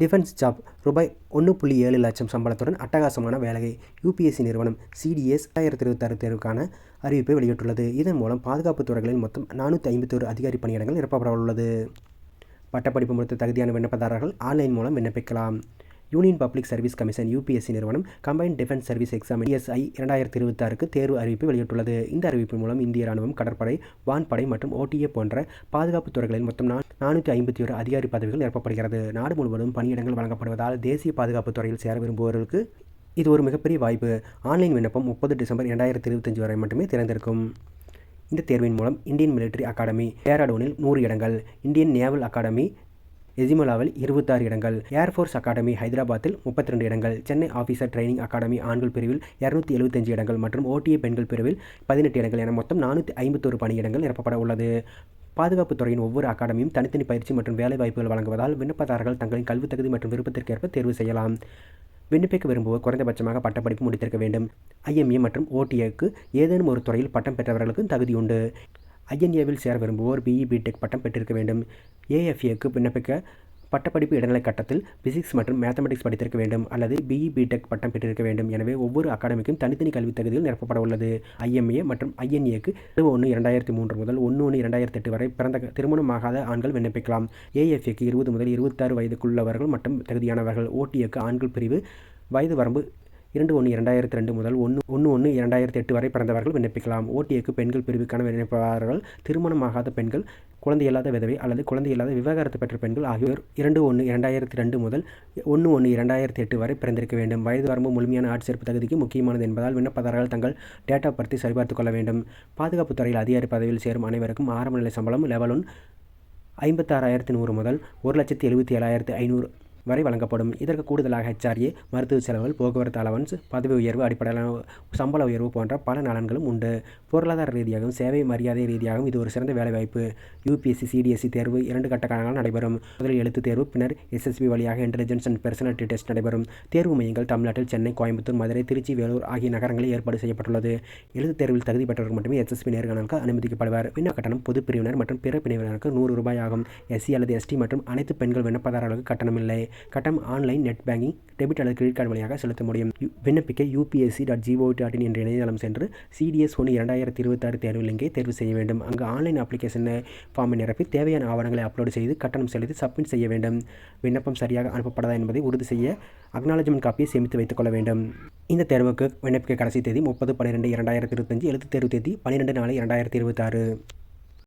Defence job ரூபாய் ஒன்று புள்ளி ஏழு லட்சம் சம்பளத்துடன் அட்டகாசமான வேலையை யூபிஎஸ்சி நிறுவனம் சிடிஎஸ் ரெண்டாயிரத்தி இருபத்தாறு தேர்வுக்கான அறிவிப்பை வெளியிட்டுள்ளது. இதன் மூலம் பாதுகாப்பு துறைகளில் மொத்தம் நானூற்றி ஐம்பத்தோரு அதிகாரி பணியிடங்கள் நிரப்பப்பட உள்ளது பட்டப்படிப்பு முடித்த தகுதியான விண்ணப்பதாரர்கள் ஆன்லைன் மூலம் விண்ணப்பிக்கலாம். Union Public Service Commission UPSC நிறுவனம் combined defence service exam ESI இரண்டாயிரத்தி இருபத்தாறுக்கு தேர்வு அறிவிப்பு வெளியிட்டுள்ளது. இந்த அறிவிப்பு மூலம் இந்திய ராணுவம் கடற்படை வான்படை மற்றும் ஓடிஏ போன்ற பாதுகாப்பு துறைகளில் மொத்தம் நானூற்றி ஐம்பத்தி ஒரு அதிகாரி பதவிகள் நிரப்பப்படுகிறது. நாடு முழுவதும் பணியிடங்கள் வழங்கப்படுவதால் தேசிய பாதுகாப்பு துறையில் சேர விரும்புவோருக்கு இது ஒரு மிகப்பெரிய வாய்ப்பு. ஆன்லைன் விண்ணப்பம் முப்பது டிசம்பர் இரண்டாயிரத்தி இருபத்தஞ்சு வரை மட்டுமே திறந்திருக்கும். இந்த தேர்வின் மூலம் இந்தியன் மிலிட்டரி அகாடமி டேராடூனில் நூறு இடங்கள் இந்தியன் நேவல் அகாடமி எஜிமலாவில் இருபத்தாறு இடங்கள் ஏர்ஃபோர்ஸ் அகாடமி ஹைதராபாத்தில் முப்பத்தி ரெண்டு இடங்கள் சென்னை ஆஃபீஸர் ட்ரைனிங் அகாடமி ஆண்கள் பிரிவில் இரநூத்தி எழுபத்தஞ்சு இடங்கள் மற்றும் ஓடிஏ பெண்கள் பிரிவில் பதினெட்டு இடங்கள் என மொத்தம் நானூற்றி ஐம்பத்தோரு பணியிடங்கள் நிரப்பப்பட உள்ளது பாதுகாப்புத் துறையின் ஒவ்வொரு அகாடமியும் தனித்தனி பயிற்சி மற்றும் வேலைவாய்ப்புகள் வழங்குவதால் விண்ணப்பதாரர்கள் தங்களின் கல்வித் தகுதி மற்றும் விருப்பத்திற்கேற்ப தேர்வு செய்யலாம். விண்ணப்பிக்க விரும்புவோர் குறைந்தபட்சமாக பட்டப்படிப்பு முடித்திருக்க வேண்டும். ஐஎம்ஏ மற்றும் ஓடிஏக்கு ஏதேனும் ஒரு துறையில் பட்டம் பெற்றவர்களுக்கும் தகுதி உண்டு. ஐஎன்ஏவில் சேர விரும்புவோர் பிஇ பிடெக் பட்டம் பெற்றிருக்க வேண்டும். ஏஎஃப்ஏக்கு விண்ணப்பிக்க பட்டப்படிப்பு இடைநிலை கட்டத்தில் பிசிக்ஸ் மற்றும் மேத்தமெட்டிக்ஸ் படித்திருக்க வேண்டும் அல்லது பிஇ பிடெக் பட்டம் பெற்றிருக்க வேண்டும். எனவே ஒவ்வொரு அகாடமிக்கும் தனித்தனி கல்வித் தகுதியில் நிரப்பப்பட உள்ளது. ஐஎம்ஏ மற்றும் ஐஎன்ஏக்கு ஒன்று இரண்டாயிரத்தி மூன்று முதல் ஒன்று ஒன்று இரண்டாயிரத்தி எட்டு வரை பிறந்த திருமணமாகாத ஆண்கள் விண்ணப்பிக்கலாம். ஏஎஃப்ஏக்கு இருபது முதல் இருபத்தாறு வயதுக்குள்ளவர்கள் மற்றும் தகுதியானவர்கள். ஓடிஏக்கு ஆண்கள் பிரிவு வயது வரம்பு இரண்டு ஒன்று இரண்டாயிரத்தி ரெண்டு முதல் ஒன்று ஒன்று ஒன்று இரண்டாயிரத்தி எட்டு வரை பிறந்தவர்கள் விண்ணப்பிக்கலாம். ஓடிஏக்கு பெண்கள் பிரிவுக்கான விண்ணப்பதாரர்கள் திருமணமாகாத பெண்கள் குழந்தை இல்லாத விதவை அல்லது குழந்தை இல்லாத விவகாரத்து பெற்ற பெண்கள் ஆகியோர் இரண்டு ஒன்று இரண்டாயிரத்தி ரெண்டு முதல் ஒன்று ஒன்று இரண்டாயிரத்தி எட்டு வரை பிறந்திருக்க வேண்டும். வயது வரம்பு முழுமையான ஆட்சேர்ப்பு தகுதிக்கு முக்கியமானது என்பதால் விண்ணப்பதாரர்கள் தங்கள் டேட்டா பற்றி சரிபார்த்துக் கொள்ள வேண்டும். பாதுகாப்பு துறையில் அதிகாரி பதவியில் சேரும் அனைவருக்கும் ஆரம்ப நிலை சம்பளம் லெவல் ஒன் ஐம்பத்தாறாயிரத்தி நூறு முதல் ஒரு லட்சத்தி எழுபத்தி ஏழாயிரத்தி ஐநூறு வரை வழங்கப்படும். இதற்கு கூடுதலாக ஹெச்ஆர்ஏ மருத்துவ செலவுகள் போக்குவரத்து அலவன்ஸ் பதவி உயர்வு அடிப்படையிலான சம்பள உயர்வு போன்ற பல நலன்களும் உண்டு. பொருளாதார ரீதியாகவும் சேவை மரியாதை ரீதியாகவும் இது ஒரு சிறந்த வேலைவாய்ப்பு. யூபிஎஸ்சி சிடிஎஸ்சி தேர்வு இரண்டு கட்ட காலங்கள் நடைபெறும். முதலில் எழுத்து தேர்வு பின்னர் எஸ்எஸ்பி வழியாக இன்டெலிஜென்ஸ் அண்ட் பெர்சனாலிட்டி டெஸ்ட் நடைபெறும். தேர்வு மையங்கள் தமிழ்நாட்டில் சென்னை கோயம்புத்தூர் மதுரை திருச்சி வேலூர் ஆகிய நகரங்களில் ஏற்பாடு செய்யப்பட்டுள்ளது. எழுத்து தேர்வில் தகுதி பெற்றவர்கள் மட்டுமே எஸ்எஸ்பி நேர்காணலுக்கு அனுமதிக்கப்படுவார். விண்ணப்ப கட்டணம் பொது பிரிவினர் மற்றும் பிற பிரிவினருக்கு நூறு ரூபாய் ஆகும். எஸ்சி அல்லது எஸ்டி மற்றும் அனைத்து பெண்கள் விண்ணப்பதாரர்களுக்கு கட்டணமில்லை கட்டணம் ஆன்லைன் நெட் பேங்கிங் டெபிட் அல்லது கிரெடிட் கார்டு வழியாக செலுத்த முடியும். விண்ணப்பிக்க UPSC dot gov dot in என்ற இணையதளம் சென்று சிடிஎஸ் ஒன்று இரண்டாயிரத்தி இருபத்தாறு தேர்வு லிங்கை தேர்வு செய்ய வேண்டும். அங்கு ஆன்லைன் அப்ளிகேஷன் ஃபார்மை நிரப்பி தேவையான ஆவணங்களை அப்லோடு செய்து கட்டணம் செலுத்தி சப்மிட் செய்ய வேண்டும். விண்ணப்பம் சரியாக அனுப்பப்படாதா என்பதை உறுதி செய்ய அக்னாலஜ்மெண்ட் காப்பியை சேமித்து வைத்துக் கொள்ள வேண்டும். இந்த தேர்வுக்கு விண்ணப்பிக்க கடைசி தேதி முப்பது பன்னிரெண்டு இரண்டாயிரத்தி இருபத்தஞ்சு எழுத்து தேர்வு தேதி பன்னிரெண்டு நாலு இரண்டாயிரத்தி இருபத்தாறு.